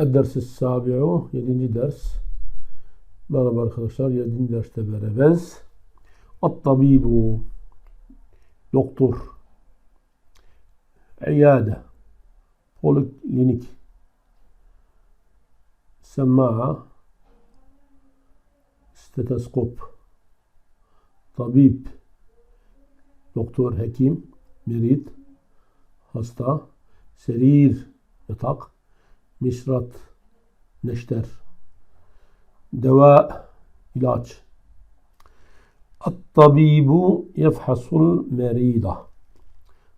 Ed-dersi sabi'u, yedinci ders. Merhaba arkadaşlar, yedinci derste beraberiz. At-tabibu, doktor, iyade, poliklinik, semma'a, stetoskop, tabip, doktor, hekim, merit, hasta, serir, yatak, misrat, neşter, deva, ilaç. At-tabibu yefhasul merida.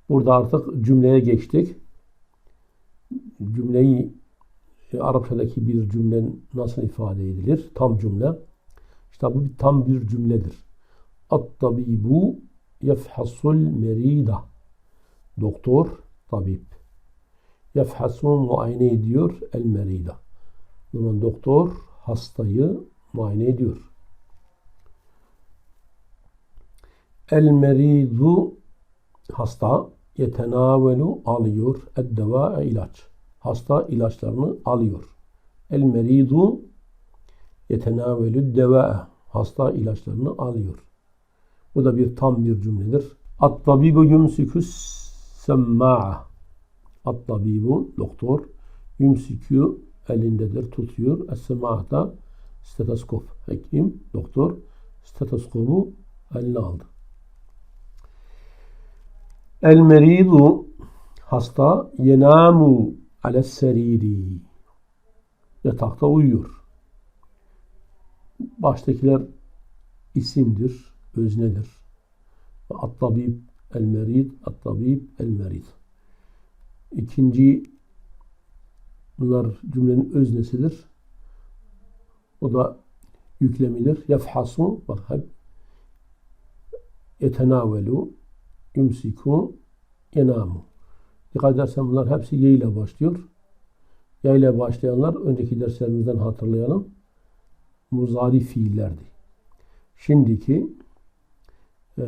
Burada artık cümleye geçtik. Cümleyi e, Arapçadaki bir cümle nasıl ifade edilir? Tam cümle. İşte bu bir tam bir cümledir. At-tabibu yefhasul merida. Doktor, tabip. Yefhasun muayene ediyor el merida. O zaman doktor hastayı muayene ediyor. El meridu hasta yetenavelu alıyor. Eddeva ilaç. Hasta ilaçlarını alıyor. El meridu yetenavelü deva. Hasta ilaçlarını alıyor. Bu da bir tam bir cümledir. At-tabibu yumsikus semma'a. At-tabibu doktor yumsikü elindedir, tutuyor. Es-sema'da stetoskop. Hekim, doktor stetoskopu eline aldı. El meridu hasta yenamu ales seriri yatakta uyuyor. Baştakiler isimdir, öznedir. At-tabib el-merid, at-tabib el-merid. İkinci bunlar cümlenin öznesidir. O da yüklemidir. Yefhasu bak hep yetenavelu yumsiku yenamu. Dikkat edersen bunlar hepsi ye ile başlıyor. Ye ile başlayanlar önceki derslerimizden hatırlayalım. Muzari fiillerdi. Şimdiki e,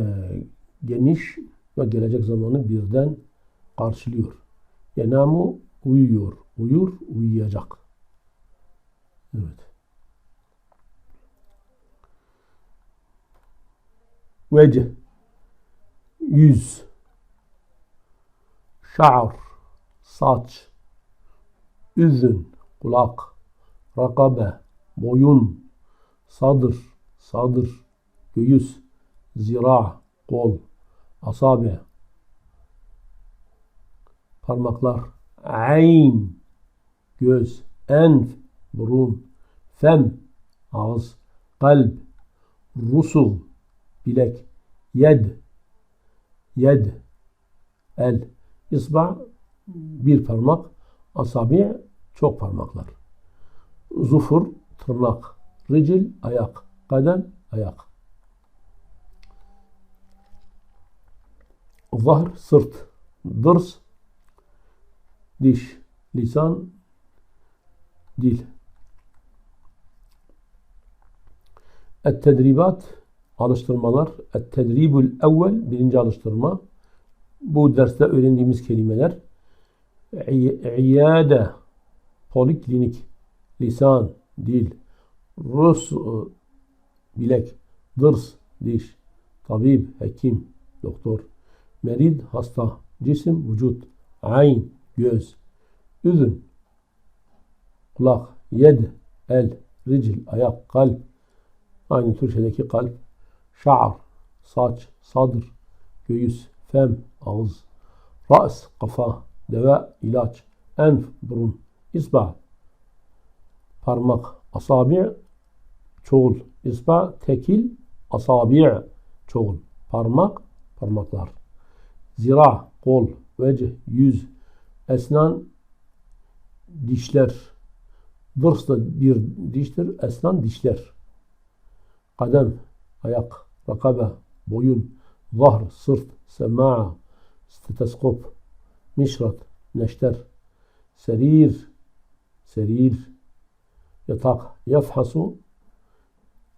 geniş ve gelecek zamanı birden karşılıyor. Yenamu uyuyor, uyur, uyuyacak. Evet. Vece. Yüz. Şa'ar saç. Üzün. Kulak. Rakabe. Boyun. Sadır. Sadır. Göğüs. Zira. Kol. Asabe parmaklar ayn göz enf burun fem ağız kalp rusul bilek yed yed el. İsba bir parmak asabi çok parmaklar. Zufur tırnak ricil ayak kadem ayak. Zahr sırt dırs diş lisan dil Et-tedribat alıştırmalar. Et-tedribul evvel birinci alıştırma. Bu derste öğrendiğimiz kelimeler. İyade poliklinik lisan dil rus bilek dırs diş tabib hekim doktor merid hasta cisim vücut ayn göz üzün kulak yed el ricil ayak kalp. Aynı Türkçedeki kalp, şa'ar, saç, sadır, göğüs, fem, ağız, ra's, kafa, deve, ilaç, enf, burun, isba, parmak, asabi, çoğul, isba, tekil, asabi, çoğul, parmak, parmaklar, zira, kol, vecih, yüz, esnan, dişler, dırs da bir diştir, esnan dişler. Kadem, ayak, rakabe, boyun, zahr, sırt, sema'a, stetoskop, mişrat, neşter, serir, serir, yatak, yefhasu,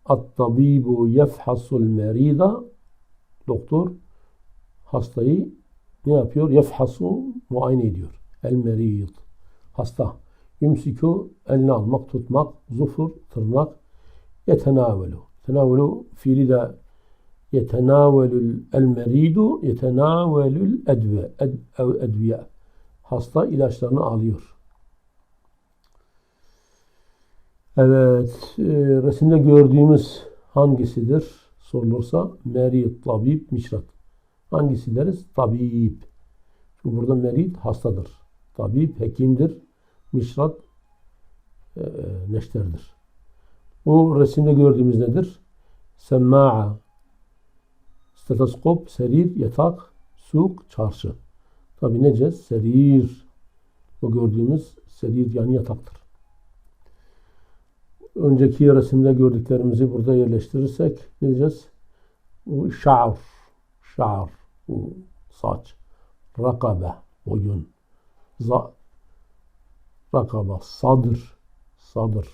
at-tabibu yefhasul merida, doktor hastayı ne yapıyor? Yefhasu muayene ediyor. El merid. Hasta. Yumsiku eline almak, tutmak. Zufur, tırnak. Yetenavelu. Yetenavelu fiili de yetenavelül el meridu yetenavelül edve ed, edviye. Hasta ilaçlarını alıyor. Evet, e, resimde gördüğümüz hangisidir sorulursa merid, tabip, mişrat. Hangisi deriz? Tabip. Çünkü burada merid hastadır. Tabip hekimdir. Mişrat e, neşterdir. Bu resimde gördüğümüz nedir? Semma'a, stetoskop, serir, yatak, suk, çarşı. Tabi necez? Serir. Bu gördüğümüz serir yani yataktır. Önceki resimde gördüklerimizi burada yerleştirirsek ne diyeceğiz? Bu şa'ar, şa'ar, bu saç, rakabe, boyun, za, rakaba, sadır, sadır,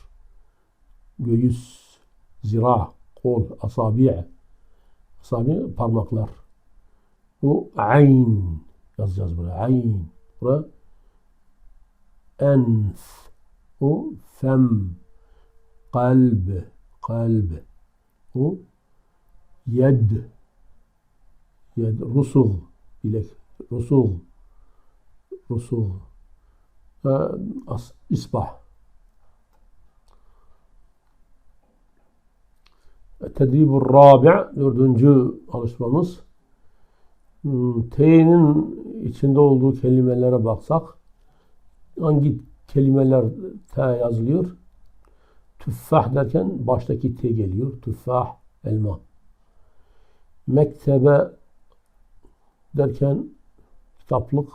göğüs, zira, kol, asabi', asabi parmaklar. Bu ayn yazacağız buraya. Ayn. Buraya enf. Bu fem. Kalb. Kalb. Bu yed. Yed. Rusug. Bilek. Rusug. Rusug. As, isbah. Tedribur Rabi' dördüncü alışmamız. Hmm, T'nin içinde olduğu kelimelere baksak hangi kelimeler T yazılıyor? Tüffah derken baştaki T geliyor. Tüffah, elma. Mektebe derken kitaplık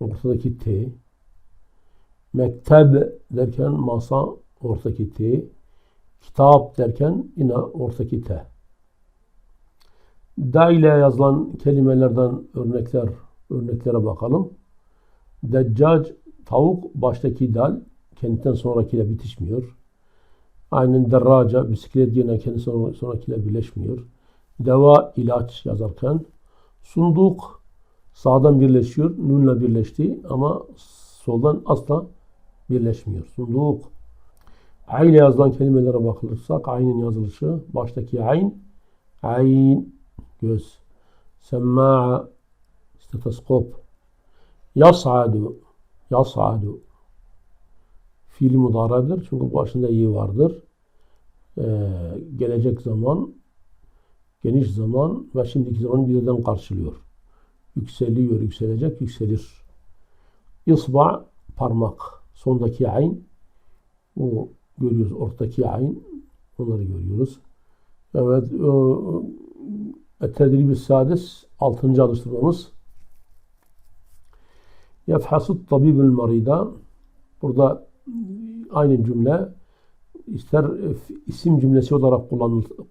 ortadaki T. Mekteb derken masa ortadaki T. Kitap derken yine ortadaki T. Da ile yazılan kelimelerden örnekler örneklere bakalım. Deccac tavuk baştaki dal kendinden sonrakiyle bitişmiyor. Aynen derraca bisiklet yine kendi sonrakiyle birleşmiyor. Deva ilaç yazarken sunduk sağdan birleşiyor. Nunla birleşti ama soldan asla birleşmiyor. Sunduk. Ayn yazılan kelimelere bakılırsak aynin yazılışı baştaki ayn ayn göz semma'a stetoskop yas'adu yas'adu fiili mudaradır. Çünkü başında iyi vardır. Ee, gelecek zaman geniş zaman ve şimdiki zaman birden karşılıyor. Yükseliyor, yükselecek, yükselir. İsba parmak. Sondaki ayn o görüyoruz. Ortadaki ayn onları görüyoruz. Evet. Tedrib-i Sadis altıncı alıştırmamız. Yefhasut tabibül marida burada aynı cümle ister isim cümlesi olarak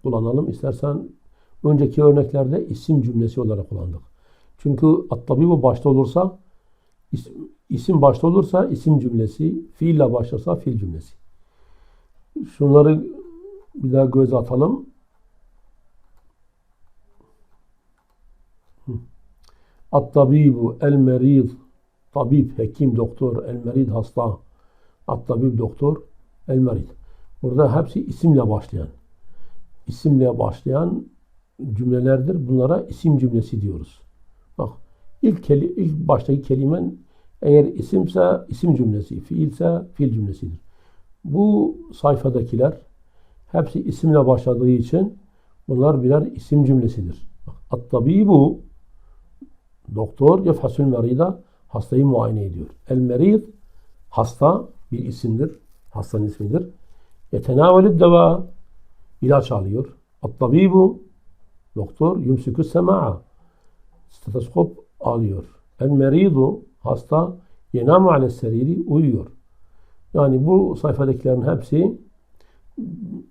kullanalım istersen önceki örneklerde isim cümlesi olarak kullandık. Çünkü at-tabibu başta olursa isim başta olursa isim cümlesi, fiille başlarsa fiil cümlesi. Şunları bir daha göz atalım. At-tabibu el-merid tabip, hekim, doktor, el-merid hasta, at-tabib doktor, el-merid. Burada hepsi isimle başlayan. isimle başlayan cümlelerdir. Bunlara isim cümlesi diyoruz. Bak ilk, keli, ilk baştaki kelimen eğer isimse isim cümlesi, fiilse fiil cümlesidir. Bu sayfadakiler hepsi isimle başladığı için bunlar birer isim cümlesidir. At-tabibu doktor yefhasül merida hastayı muayene ediyor. El merid hasta bir isimdir. Hastanın ismidir. Yetenavelü deva ilaç alıyor. At-tabibu doktor yumsikü sema'a stetoskop alıyor. El meridu hasta yenamu ale seriri uyuyor. Yani bu sayfadakilerin hepsi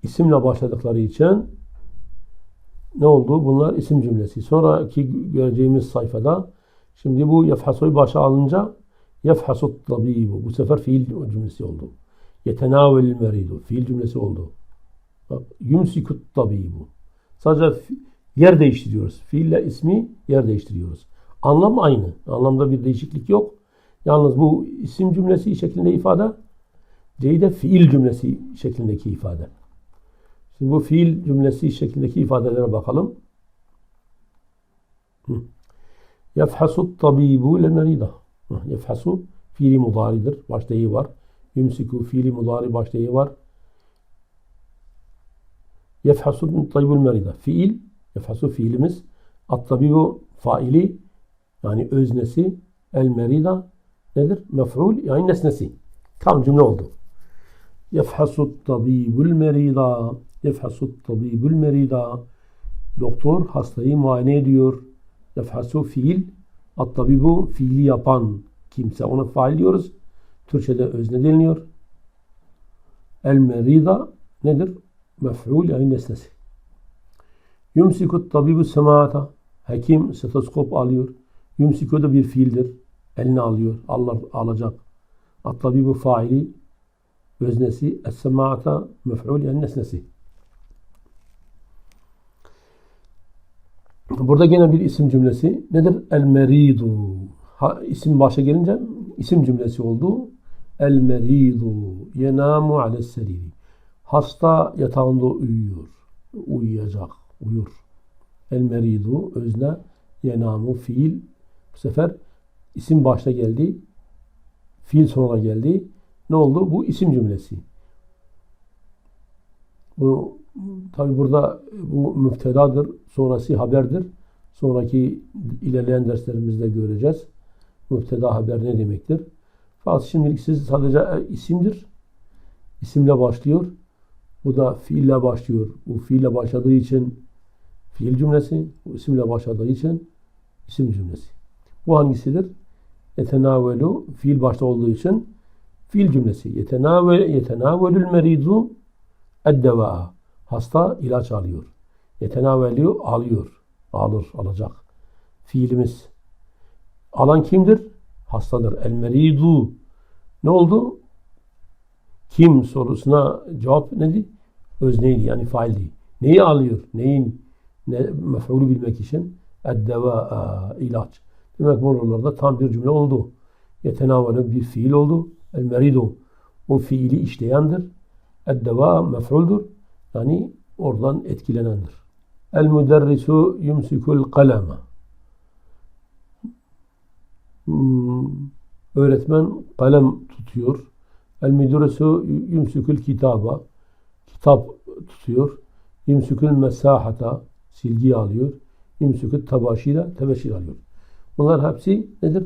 isimle başladıkları için ne oldu? Bunlar isim cümlesi. Sonraki göreceğimiz sayfada şimdi bu yefhasoyu başa alınca yefhasut tabibu. Bu sefer fiil cümlesi oldu. Yetenavel meridu. Fiil cümlesi oldu. Yumsikut tabibu. Sadece yer değiştiriyoruz. Fiille ismi yer değiştiriyoruz. Anlam aynı. Anlamda bir değişiklik yok. Yalnız bu isim cümlesi şeklinde ifade C'yi de fiil cümlesi şeklindeki ifade. Şimdi bu fiil cümlesi şeklindeki ifadelere bakalım. Yefhasu tabibu le merida. Yefhasu fiili mudaridir. Başta var. Yumsiku fiili mudari başta iyi var. Yefhasu tayyibul merida. Fiil, yefhasu fiilimiz. At-tabibu faili yani öznesi. El merida nedir? Mef'ul yani nesnesi. Tam cümle oldu. Yefhasu tabibul merida. Yefhasu tabibul merida. Doktor hastayı muayene ediyor. Yefhasu fiil. At-tabibu fiili yapan kimse. Ona fail diyoruz. Türkçe'de özne deniliyor. El merida nedir? mef'ul yani nesnesi. Yumsikut tabibu semaata. Hekim stetoskop alıyor. Yumsiku da bir fiildir. Eline alıyor. Allah alacak. At-tabibu faili öznesi. Es-semaata mef'ul yani nesnesi. Burada gene bir isim cümlesi. Nedir? El-meridu. Ha, isim başa gelince isim cümlesi oldu. El-meridu yenamu ales-seriri. Hasta yatağında uyuyor. Uyuyacak. Uyur. El meridu özne yenamu fiil. Bu sefer isim başta geldi. Fiil sonra geldi. Ne oldu? Bu isim cümlesi. Bu tabi burada bu müftedadır. Sonrası haberdir. Sonraki ilerleyen derslerimizde göreceğiz. Müfteda haber ne demektir? Fakat şimdilik siz sadece isimdir. İsimle başlıyor. Bu da fiille başlıyor. Bu fiille başladığı için fiil cümlesi, isimle başladığı için isim cümlesi. Bu hangisidir? Yetenavelu fiil başta olduğu için fiil cümlesi. Yetenavel yetenavelül meridu eddeva. Hasta ilaç alıyor. Yetenavelu alıyor. Alır, alacak. Fiilimiz. Alan kimdir? Hastadır. El meridu. Ne oldu? Kim sorusuna cevap nedir? Özneydi yani faildi. Neyi alıyor? Neyin ne, mef'ulü bilmek için? Eddeva ilaç. Demek buralarda tam bir cümle oldu. Yetenavale bir fiil oldu. El meridu o fiili işleyendir. Eddeva mef'uldür. Yani oradan etkilenendir. El müderrisu yumsikul kaleme. Hmm, öğretmen kalem tutuyor. El müdüresu yumsükül kitaba. Kitap tutuyor. Yumsükül mesahata. Silgi alıyor. Yumsükül tabaşıyla tebeşir alıyor. Bunlar hepsi nedir?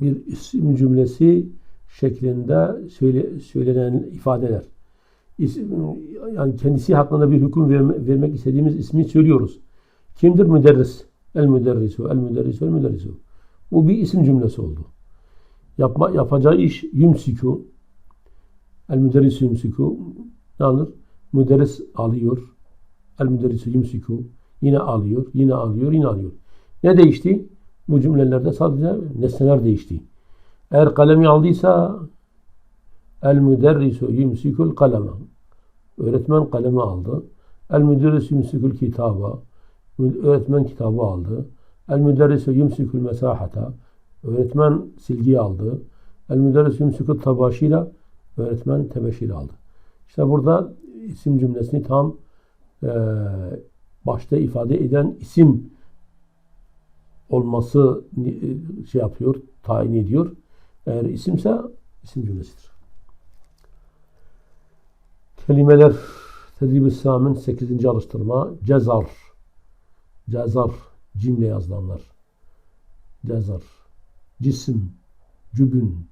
Bir isim cümlesi şeklinde söyle, söylenen ifadeler. İsim, yani kendisi hakkında bir hüküm verme, vermek istediğimiz ismi söylüyoruz. Kimdir? Müderris. El müderrisu, el müderrisu, el müderrisu. Bu bir isim cümlesi oldu. Yapma, yapacağı iş yumsiku, El müderrisu yumsiku ne alır? Müderris alıyor. El müderrisu yumsiku yine alıyor, yine alıyor, yine alıyor. Ne değişti? Bu cümlelerde sadece nesneler değişti. Eğer kalemi aldıysa el müderrisu yumsikul kaleme. Öğretmen kalemi aldı. El müderrisu yumsikul kitaba. Öğretmen kitabı aldı. El müderrisu yumsikul mesahata. Öğretmen silgi aldı. El müderrisu yumsikul tabaşıyla öğretmen tebeşir aldı. İşte burada isim cümlesini tam e, başta ifade eden isim olması e, şey yapıyor, tayin ediyor. Eğer isimse isim cümlesidir. Kelimeler Tedrib-i Sâmin 8. alıştırma Cezar Cezar cimle yazılanlar Cezar Cisim Cübün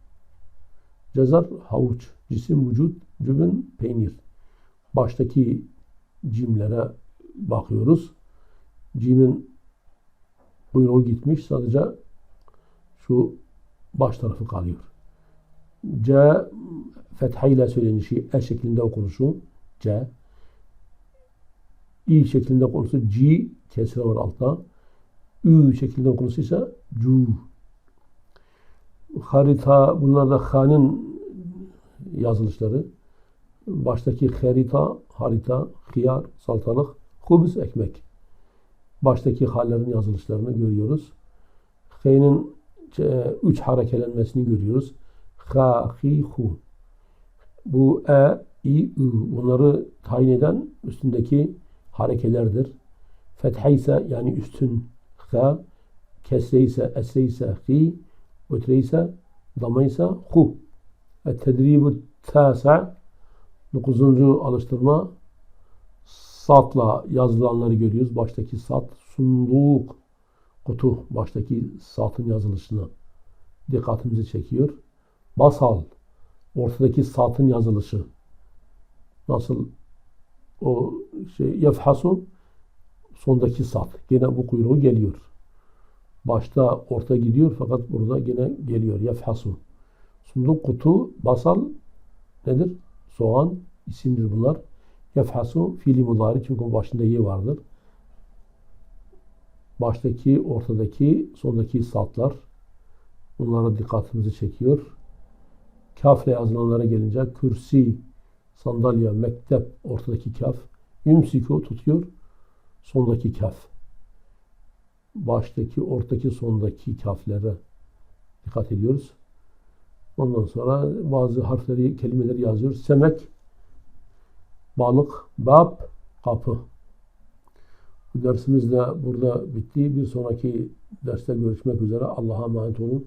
Cezar havuç, cisim vücut, cübün peynir. Baştaki cimlere bakıyoruz. Cimin buyruğu gitmiş. Sadece şu baş tarafı kalıyor. C fethayla söylenişi E şeklinde okunuşu C. İ şeklinde okunuşu C kesre var altta. Ü şeklinde okunuşu ise Cu harita bunlar da H'nın yazılışları. Baştaki harita, harita, hıyar, salatalık, hubz, ekmek. Baştaki hallerin yazılışlarını görüyoruz. H'nin üç harekelenmesini görüyoruz. Ha, hi, hu. Bu e, i, ı bunları tayin eden üstündeki harekelerdir. Fethe ise yani üstün ha, kesre ise esre ise hi, ötre ise dama ise hu. Ve tedribu tasa dokuzuncu alıştırma satla yazılanları görüyoruz. Baştaki sat, sunduk, kutu baştaki satın yazılışını dikkatimizi çekiyor. Basal ortadaki satın yazılışı nasıl o şey yefhasu sondaki sat. Gene bu kuyruğu geliyor. Başta orta gidiyor fakat burada gene geliyor. Yefhasu. Sunduk kutu basal nedir? Soğan isimdir bunlar. Yefhasu fiili mudari çünkü başında ye vardır. Baştaki, ortadaki, sondaki satlar bunlara dikkatimizi çekiyor. Kafle yazılanlara gelince kürsi, sandalye, mektep ortadaki kaf, yumsiku tutuyor sondaki kaf. Baştaki, ortadaki, sondaki kaflere dikkat ediyoruz. Ondan sonra bazı harfleri, kelimeleri yazıyor. Semek, balık, bab, kapı. Bu dersimiz de burada bitti. Bir sonraki derste görüşmek üzere. Allah'a emanet olun.